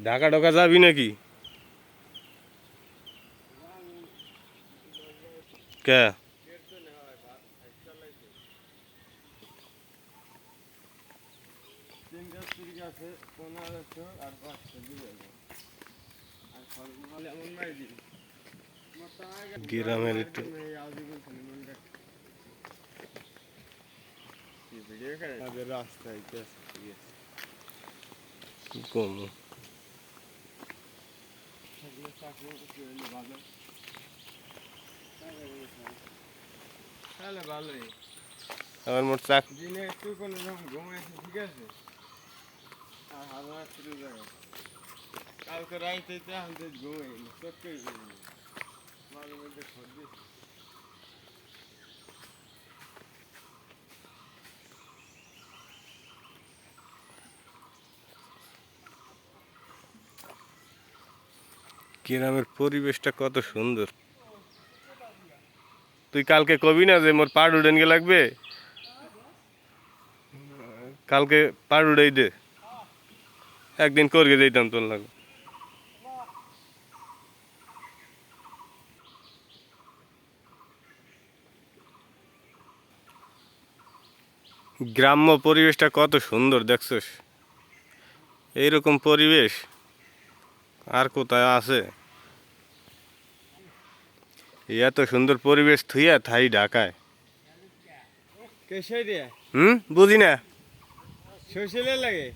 ঢাকা ঢোকা যাবি নাকি? কে? গ্রামের একটু রাস্তায় কি কম আমার মোট চাক দিনে একটু কোনো রকম ঘুমাইছে ঠিক আছে আর হাজার শুরু যাবে কালকে রাইতে ঘুমাই চক্কর ঘুমাই মাঝে মধ্যে সর্দি গ্রামের পরিবেশটা কত সুন্দর। তুই কালকে কবি না যে মোর পাড় উড়েন গে লাগবে? কালকে পাড় উড়াই দে। একদিন করগে দিতাম তোর লাগবে গ্রাম্য পরিবেশটা কত সুন্দর, দেখছস? এইরকম পরিবেশ আর কোথায় আছে? এত সুন্দর পরিবেশ থুইয়া থাই ঢাকায়। হম হুম? বুঝি না। লাগে?